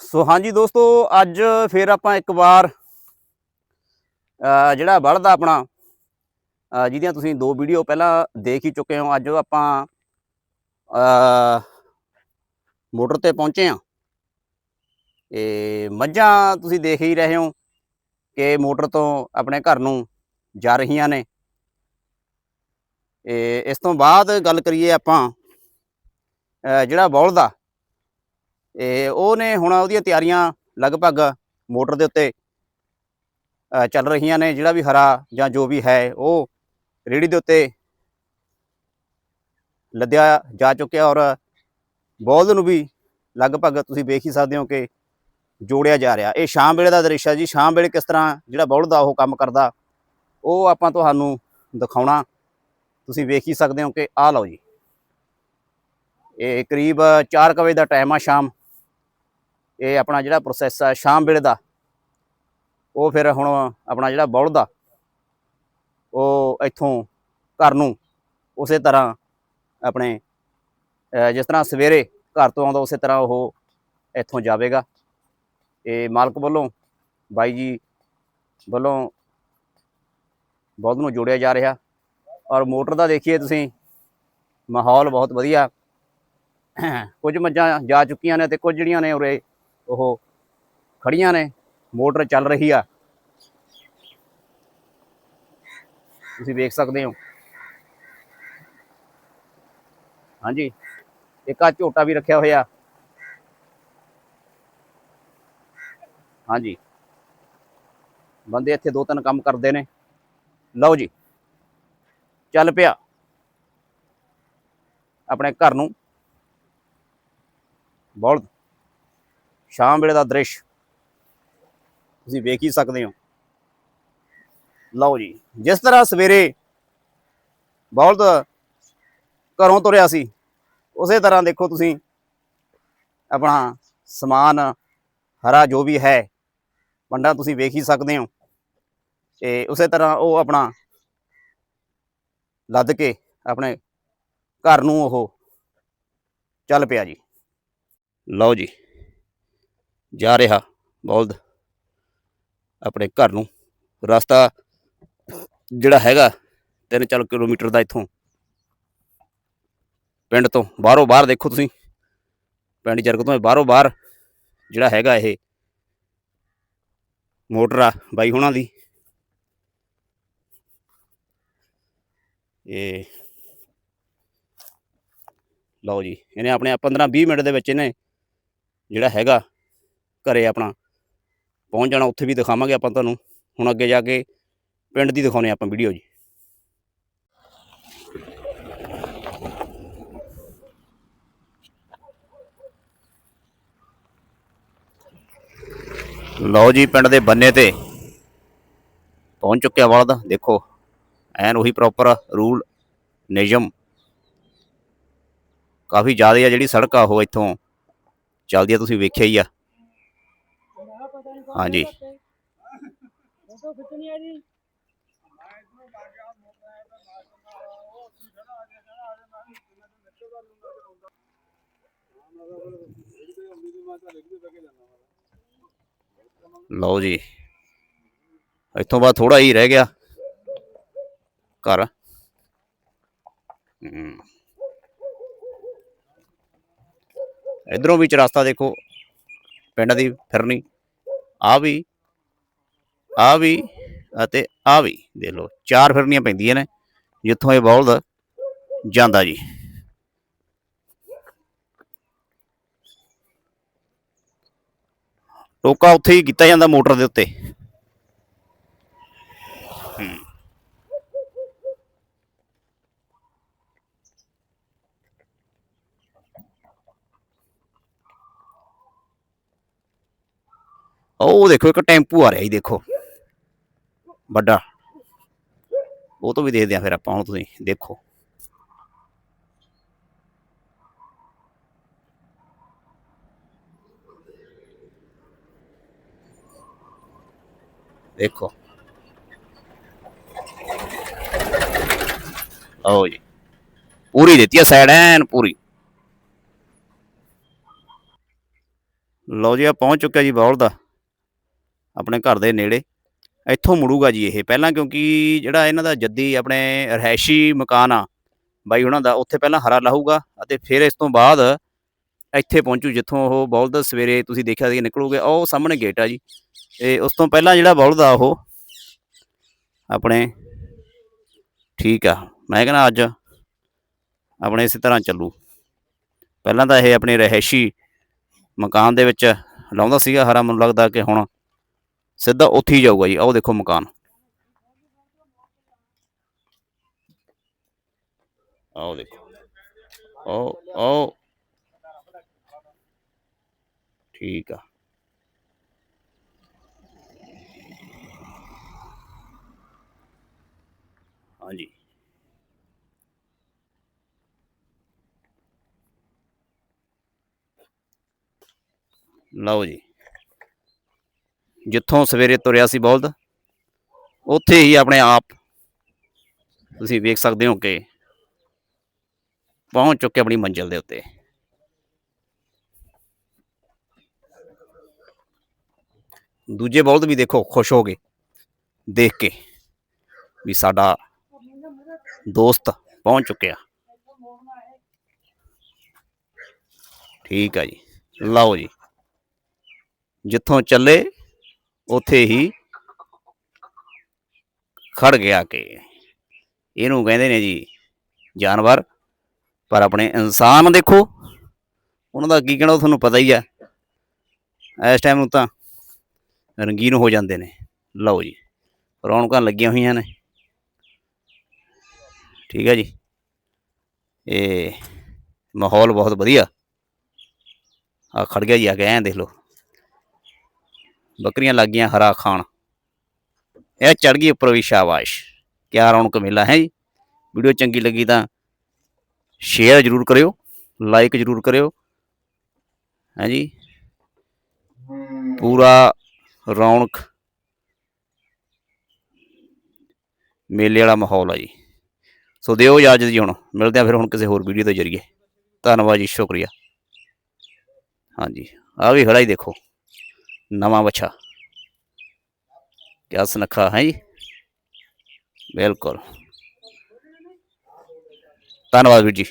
ਸੋ ਹਾਂਜੀ ਦੋਸਤੋ, ਅੱਜ ਫੇਰ ਆਪਾਂ ਇੱਕ ਵਾਰ ਜਿਹੜਾ ਬਲਦ ਆ ਆਪਣਾ ਜਿਹਦੀਆਂ ਤੁਸੀਂ ਦੋ ਵੀਡੀਓ ਪਹਿਲਾਂ ਦੇਖ ਹੀ ਚੁੱਕੇ ਹੋ, ਅੱਜ ਆਪਾਂ ਮੋਟਰ ਤੇ ਪਹੁੰਚੇ ਆ ਇਹ ਮੱਝਾਂ ਤੁਸੀਂ ਦੇਖ ਹੀ ਰਹੇ ਹੋ ਕਿ ਮੋਟਰ ਤੋਂ ਆਪਣੇ ਘਰ ਨੂੰ ਜਾ ਰਹੀਆਂ ਨੇ। ਇਹ ਇਸ ਤੋਂ ਬਾਅਦ ਗੱਲ ਕਰੀਏ ਆਪਾਂ ਜਿਹੜਾ ਬਲਦ ਆ ਇਹ ਉਹਨੇ ਹੁਣ ਉਹਦੀਆਂ ਤਿਆਰੀਆਂ ਲਗਭਗ ਮੋਟਰ ਦੇ ਉੱਤੇ ਚੱਲ ਰਹੀਆਂ ਨੇ, ਜਿਹੜਾ ਵੀ ਹਰਾ ਜਾਂ ਜੋ ਵੀ ਹੈ, ਉਹ ਰੇੜੀ ਦੇ ਉੱਤੇ ਲੱਦਿਆ ਜਾ ਚੁੱਕਿਆ ਔਰ ਬੋਲਦ ਨੂੰ ਵੀ ਲਗਭਗ ਤੁਸੀਂ ਵੇਖ ਹੀ ਸਕਦੇ ਹੋ ਕਿ ਜੋੜਿਆ ਜਾ ਰਿਹਾ। ਇਹ ਸ਼ਾਮ ਵੇਲੇ ਦਾ ਦ੍ਰਿਸ਼ ਹੈ ਜੀ। ਸ਼ਾਮ ਵੇਲੇ ਕਿਸ ਤਰ੍ਹਾਂ ਜਿਹੜਾ ਬੋਲਦ ਦਾ ਉਹ ਕੰਮ ਕਰਦਾ, ਉਹ ਆਪਾਂ ਤੁਹਾਨੂੰ ਦਿਖਾਉਣਾ। ਤੁਸੀਂ ਵੇਖ ਹੀ ਸਕਦੇ ਹੋ ਕਿ ਆਹ ਲਓ ਜੀ। ਇਹ ਕਰੀਬ 4 ਵਜੇ ਦਾ ਟਾਈਮ ਆ ਸ਼ਾਮ। ਇਹ ਆਪਣਾ ਜਿਹੜਾ ਪ੍ਰੋਸੈਸ ਆ, ਸ਼ਾਮ ਵੇਲੇ ਦਾ, ਉਹ ਫਿਰ ਹੁਣ ਆਪਣਾ ਜਿਹੜਾ ਬੌਲਦ ਦਾ, ਉਹ ਇੱਥੋਂ ਘਰ ਨੂੰ ਉਸੇ ਤਰ੍ਹਾਂ ਆਪਣੇ ਜਿਸ ਤਰ੍ਹਾਂ ਸਵੇਰੇ ਘਰ ਤੋਂ ਆਉਂਦਾ ਉਸੇ ਤਰ੍ਹਾਂ ਉਹ ਇੱਥੋਂ ਜਾਵੇਗਾ। ਇਹ ਮਾਲਕ ਵੱਲੋਂ, ਬਾਈ ਜੀ ਵੱਲੋਂ ਬੌਲਦ ਨੂੰ ਜੋੜਿਆ ਜਾ ਰਿਹਾ। ਔਰ ਮੋਟਰ ਦਾ ਦੇਖੀਏ ਤੁਸੀਂ, ਮਾਹੌਲ ਬਹੁਤ ਵਧੀਆ। ਕੁਝ ਮੱਝਾਂ ਜਾ ਚੁੱਕੀਆਂ ਨੇ ਤੇ ਕੁਝ ਜਿਹੜੀਆਂ ਨੇ ਉਰੇ ਉਹ ਖੜੀਆਂ ਨੇ, ਮੋਟਰ ਚੱਲ ਰਹੀ ਆ। ਤੁਸੀਂ ਵੇਖ ਸਕਦੇ ਹੋ। ਹਾਂਜੀ, ਇੱਕ ਆ ਝੋਟਾ ਵੀ ਰੱਖਿਆ ਹੋਇਆ। ਹਾਂਜੀ। ਬੰਦੇ ਇੱਥੇ ਦੋ ਤਿੰਨ ਕੰਮ ਕਰਦੇ ਨੇ। ਲਓ ਜੀ, ਚੱਲ ਪਿਆ। ਆਪਣੇ ਘਰ ਨੂੰ। ਬੌਲਦ ਸ਼ਾਮ ਵੇਲੇ ਦਾ ਦ੍ਰਿਸ਼ ਤੁਸੀਂ ਵੇਖ ਹੀ ਸਕਦੇ ਹੋ। ਲਓ ਜੀ, ਜਿਸ ਤਰ੍ਹਾਂ ਸਵੇਰੇ ਬਹੁਤ ਘਰੋਂ ਤੁਰਿਆ ਸੀ, ਉਸੇ ਤਰ੍ਹਾਂ ਦੇਖੋ ਤੁਸੀਂ ਆਪਣਾ ਸਮਾਨ ਹਰਾ ਜੋ ਵੀ ਹੈ, ਵੰਡਾ ਤੁਸੀਂ ਵੇਖ ਹੀ ਸਕਦੇ ਹੋ। ਤੇ ਉਸੇ ਤਰ੍ਹਾਂ ਉਹ ਆਪਣਾ ਲੱਦ ਕੇ ਆਪਣੇ ਘਰ ਨੂੰ ਉਹ ਚੱਲ ਪਿਆ ਜੀ। ਲਓ ਜੀ। ਜਾ ਰਿਹਾ ਬੌਲਦ ਆਪਣੇ ਘਰ ਨੂੰ। ਰਸਤਾ ਜਿਹੜਾ ਹੈਗਾ 3-4 ਕਿਲੋਮੀਟਰ ਦਾ ਇੱਥੋਂ। ਪਿੰਡ ਤੋਂ ਬਾਹਰੋਂ ਬਾਹਰ ਦੇਖੋ ਤੁਸੀਂ। ਪਿੰਡ ਜਰਗ ਤੋਂ ਬਾਹਰੋਂ ਬਾਹਰ ਜਿਹੜਾ ਹੈਗਾ ਇਹ ਮੋਟਰ ਆ ਬਾਈ ਹੁਣਾਂ ਦੀ। ਇਹ ਲਓ ਜੀ, ਇਹਨੇ ਆਪਣੇ 15-20 ਮਿੰਟ ਦੇ ਵਿੱਚ ਇਹਨੇ ਜਿਹੜਾ ਹੈਗਾ ਘਰੇ ਆਪਣਾ। ਪਹੁੰਚ ਜਾਣਾ, ਉੱਥੇ ਵੀ ਦਿਖਾਵਾਂਗੇ ਆਪਾਂ ਤੁਹਾਨੂੰ। ਹੁਣ ਅੱਗੇ ਜਾ ਕੇ ਪਿੰਡ ਦੀ ਦਿਖਾਉਣੇ ਆਪਾਂ ਵੀਡੀਓ ਜੀ। ਲਓ ਜੀ, ਪਿੰਡ ਦੇ ਬੰਨੇ ਤੇ ਪਹੁੰਚ ਚੁੱਕਿਆ ਬਲਦ ਦੇਖੋ, ਐਨ ਉਹੀ ਪ੍ਰੋਪਰ ਰੂਲ ਨਿਯਮ। ਕਾਫੀ ਜ਼ਿਆਦਾ ਆ ਜਿਹੜੀ ਸੜਕ ਆ ਉਹ ਇੱਥੋਂ ਚੱਲਦੀ ਆ, ਤੁਸੀਂ ਵੇਖਿਆ ਹੀ ਆ। ਹਾਂਜੀ। ਫੋਟੋ ਖਿੱਚਣੀ ਹੈ ਜੀ ਲਓ ਜੀ। ਇੱਥੋਂ ਬਾਅਦ ਥੋੜਾ ਹੀ ਰਹਿ ਗਿਆ। ਘਰ। ਇਧਰੋਂ ਵੀ ਚਰਸਤਾ ਦੇਖੋ। ਪਿੰਡ ਦੀ ਫਿਰਨੀ। ਆ ਵੀ ਆ ਵੀ ਅਤੇ ਆ ਵੀ ਦੇਖ ਲਓ, ਚਾਰ ਫਿਰਨੀਆਂ ਪੈਂਦੀਆਂ ਨੇ, ਜਿੱਥੋਂ ਇਹ ਬੌਲਦ, ਜਾਂਦਾ ਜੀ ਟੋਕਾ ਉੱਥੇ ਹੀ ਕੀਤਾ ਜਾਂਦਾ ਮੋਟਰ ਦੇ ਉੱਤੇ ਹਮ। ਉਹ ਦੇਖੋ ਇੱਕ ਟੈਂਪੂ ਆ ਰਿਹਾ ਜੀ, ਦੇਖੋ। ਵੱਡਾ। ਉਹ ਤੋਂ ਵੀ ਦੇਖਦੇ ਆ ਫਿਰ ਆਪਾਂ ਹੁਣ ਤੁਸੀਂ, ਦੇਖੋ। ਦੇਖੋ। ਆਓ ਜੀ। ਪੂਰੀ ਦਿੱਤੀ ਆ ਸਾਈਡ ਐਨ ਪੂਰੀ। ਲਓ ਜੀ ਆ ਪਹੁੰਚ ਚੁੱਕਿਆ ਜੀ, ਬੌਲ ਦਾ। ਆਪਣੇ ਘਰ ਦੇ ਨੇੜੇ। ਇੱਥੋਂ ਮੁੜੂਗਾ ਜੀ ਇਹ। ਪਹਿਲਾਂ ਕਿਉਂਕਿ ਜਿਹੜਾ ਇਹਨਾਂ ਦਾ ਜੱਦੀ ਆਪਣੇ ਰਹਿਸ਼ੀ ਮਕਾਨ ਆ, ਬਾਈ ਉਹਨਾਂ ਦਾ, ਉੱਥੇ ਪਹਿਲਾਂ ਹਰਾ ਲਾਹੂਗਾ ਅਤੇ ਫਿਰ ਇਸ ਤੋਂ ਬਾਅਦ ਇੱਥੇ ਪਹੁੰਚੂ ਜਿੱਥੋਂ ਉਹ ਬੌਲਦ ਸਵੇਰੇ ਤੁਸੀਂ ਦੇਖਿਆ ਸੀ ਨਿਕਲੂਗੇ, ਉਹ ਸਾਹਮਣੇ ਗੇਟ ਆ ਜੀ। ਇਹ ਉਸ ਤੋਂ ਪਹਿਲਾਂ ਜਿਹੜਾ ਬੌਲਦ ਆ ਉਹ ਆਪਣੇ ਠੀਕ ਆ। ਮੈਂ ਕਹਿੰਦਾ ਅੱਜ ਆਪਣੇ ਇਸੇ ਤਰ੍ਹਾਂ ਚੱਲੂ। ਪਹਿਲਾਂ ਤਾਂ ਇਹ ਆਪਣੇ ਰਹਿਸ਼ੀ ਮਕਾਨ ਦੇ ਵਿੱਚ ਲਾਉਂਦਾ ਸੀਗਾ। ਹਰਾ ਮੈਨੂੰ ਲੱਗਦਾ ਕਿ ਹੁਣ ਸਿੱਧਾ ਉੱਥੇ ਹੀ ਜਾਊਗਾ ਜੀ ਆਓ ਦੇਖੋ ਮਕਾਨ। ਆਓ ਦੇਖੋ। ਉਹ ਆਓ ਠੀਕ ਆ। ਹਾਂਜੀ। ਲਓ ਜੀ। ਜਿੱਥੋਂ ਸਵੇਰੇ ਤੁਰਿਆ ਸੀ ਬਲਦ, ਉੱਥੇ ਹੀ ਆਪਣੇ ਆਪ ਤੁਸੀਂ ਵੇਖ ਸਕਦੇ ਹੋ ਕਿ ਪਹੁੰਚ ਚੁੱਕੇ ਆਪਣੀ ਮੰਜ਼ਿਲ ਦੇ ਉੱਤੇ। ਦੂਜੇ ਬਲਦ ਵੀ ਦੇਖੋ, ਖੁਸ਼ ਹੋ ਗਏ, ਦੇਖ ਕੇ ਵੀ ਸਾਡਾ ਦੋਸਤ ਪਹੁੰਚ ਚੁੱਕਿਆ। ਠੀਕ ਆ ਜੀ, ਲਓ ਜੀ, ਜਿੱਥੋਂ ਚੱਲੇ ਉੱਥੇ ਹੀ ਖੜ ਗਿਆ ਕਿ ਇਹਨੂੰ ਕਹਿੰਦੇ ਨੇ ਜੀ ਜਾਨਵਰ, ਪਰ ਆਪਣੇ ਇਨਸਾਨ ਦੇਖੋ, ਉਹਨਾਂ ਦਾ ਕੀ ਕਹਿਣਾ ਤੁਹਾਨੂੰ ਪਤਾ ਹੀ ਆ। ਇਸ ਟਾਈਮ ਨੂੰ ਤਾਂ ਰੰਗੀਨ ਹੋ ਜਾਂਦੇ ਨੇ। ਲਓ ਜੀ, ਰੌਣਕਾਂ ਲੱਗੀਆਂ ਹੋਈਆਂ ਨੇ। ਠੀਕ ਹੈ ਜੀ। ਇਹ ਮਾਹੌਲ ਬਹੁਤ ਵਧੀਆ। ਆ ਖੜ ਗਿਆ ਜੀ, ਆ ਕੇ ਐਂ ਦੇਖ ਲਓ। ਬੱਕਰੀਆਂ ਲੱਗ ਗਈਆਂ ਹਰਾ ਖਾਣ। ਇਹ ਚੜ ਗਈ ਉੱਪਰ ਵੀ ਸ਼ਾਬਾਸ਼। ਕਿਆ ਰੌਣਕ ਮੇਲਾ ਹੈ ਜੀ। ਵੀਡੀਓ ਚੰਗੀ ਲੱਗੀ ਤਾਂ ਸ਼ੇਅਰ ਜ਼ਰੂਰ ਕਰਿਓ ਲਾਈਕ ਜ਼ਰੂਰ ਕਰਿਓ। ਹੈ ਜੀ। ਪੂਰਾ ਰੌਣਕ ਮੇਲੇ ਵਾਲਾ ਮਾਹੌਲ ਆ ਜੀ। ਸੋ ਦਿਓ ਇਜਾਜ਼ਤ ਜੀ ਹੁਣ। ਮਿਲਦੇ ਆ ਫਿਰ ਹੁਣ ਕਿਸੇ ਹੋਰ ਵੀਡੀਓ ਦੇ ਜ਼ਰੀਏ। ਧੰਨਵਾਦ ਜੀ, ਸ਼ੁਕਰੀਆ। ਹਾਂਜੀ। ਆ ਵੀ ਖੜਾ ਹੀ ਦੇਖੋ। ਨਵਾਂ ਬੱਚਾ। ਕਿਆ ਸੁਨੱਖਾ ਹੈ ਜੀ? ਬਿਲਕੁਲ। ਧੰਨਵਾਦ ਵੀਰ ਜੀ।